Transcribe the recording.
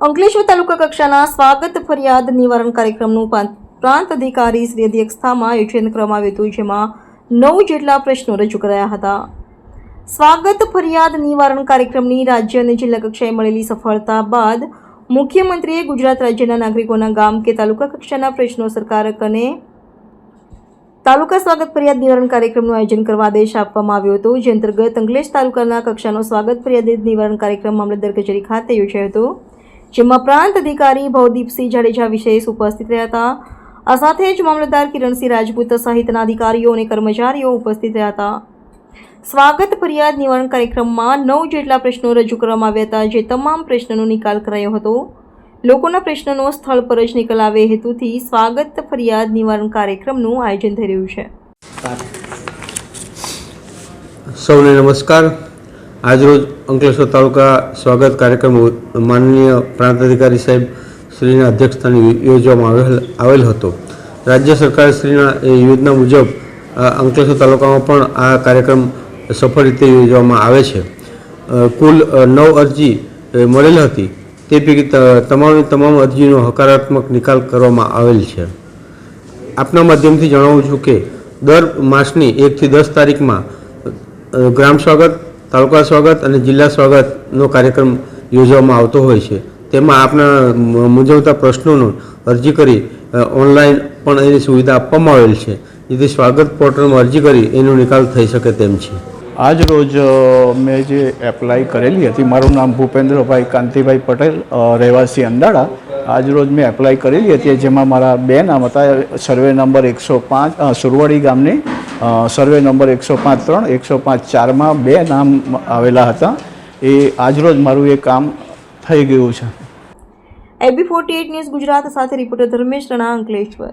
અંકલેશ્વર તાલુકા કક્ષાના સ્વાગત ફરિયાદ નિવારણ કાર્યક્રમનું પ્રાંત અધિકારી શ્રી અધ્યક્ષતામાં આયોજન કરવામાં આવ્યું હતું, જેમાં નવ જેટલા પ્રશ્નો રજૂ કરાયા હતા. સ્વાગત ફરિયાદ નિવારણ કાર્યક્રમની રાજ્ય અને જિલ્લા કક્ષાએ મળેલી સફળતા બાદ મુખ્યમંત્રીએ ગુજરાત રાજ્યના નાગરિકોના ગામ કે તાલુકા કક્ષાના પ્રશ્નો સરકારક અને તાલુકા સ્વાગત ફરિયાદ નિવારણ કાર્યક્રમનું આયોજન કરવા આદેશ આપવામાં આવ્યો હતો, જે અંતર્ગત અંકલેશ તાલુકાના કક્ષાનો સ્વાગત ફરિયાદ નિવારણ કાર્યક્રમ મામલતદાર કચેરી ખાતે યોજાયો હતો. જેમાં પ્રાંત અધિકારી ભવદીપસિંહ જાડેજા વિશેષ ઉપસ્થિત રહ્યા હતા. આ સાથે જ મામલતદાર કિરણસિંહ રાજપૂત સહિતના અધિકારીઓ અને કર્મચારીઓ ઉપસ્થિત રહ્યા હતા. સ્વાગત ફરિયાદ નિવારણ કાર્યક્રમમાં નવ જેટલા પ્રશ્નો રજૂ કરવામાં આવ્યા હતા, જે તમામ પ્રશ્નોનો નિકાલ કરાયો હતો. લોકોના પ્રશ્નનો સ્થળ પર જ નિકાલ આવે હેતુથી સ્વાગત ફરિયાદ નિવારણ કાર્યક્રમનું આયોજન થઈ રહ્યું છે. સૌને નમસ્કાર. આજરોજ અંકલેશ્વર તાલુકા સ્વાગત કાર્યક્રમ માનનીય પ્રાંત અધિકારી સાહેબ શ્રીના અધ્યક્ષસ્થાને યોજવામાં આવેલ આવેલ હતો. રાજ્ય સરકાર શ્રીના યોજના મુજબ અંકલેશ્વર તાલુકામાં પણ આ કાર્યક્રમ સફળ રીતે યોજવામાં આવે છે. કુલ નવ અરજી મળેલ હતી. તે પૈકી તમામે, તમામ અરજીનો હકારાત્મક નિકાલ કરવામાં આવેલ છે. આપના માધ્યમથી જણાવું છું કે, દર માસની એકથી દસ તારીખમાં ગ્રામ સ્વાગત તાલુકા સ્વાગત અને જિલ્લા સ્વાગતનો કાર્યક્રમ યોજવામાં આવતો હોય છે. તેમાં આપના મૂંઝવતા પ્રશ્નોનો અરજી કરી ઓનલાઈન પણ એની સુવિધા આપવામાં આવેલ છે. જેથી સ્વાગત પોર્ટલમાં અરજી કરી એનો નિકાલ થઈ શકે તેમ છે. આજ રોજ મેં જે એપ્લાય કરેલી હતી, મારું નામ ભૂપેન્દ્રભાઈ કાંતિભાઈ પટેલ રહેવાસી અંદાળા આજ રોજ મેં એપ્લાય કરેલી હતી, જેમાં મારા બે નામ હતા. સર્વે નંબર એકસો પાંચ સુરવાડી ગામની. સર્વે નંબર એકસો પાંચ ત્રણ, એકસો પાંચ ચારમાં બે નામ આવેલા હતા. એ આજરોજ મારું એ કામ થઈ ગયું છે. એબી ફોર્ટી ન્યૂઝ ગુજરાત સાથે રિપોર્ટર ધર્મેશ રણા અંકલેશ્વર.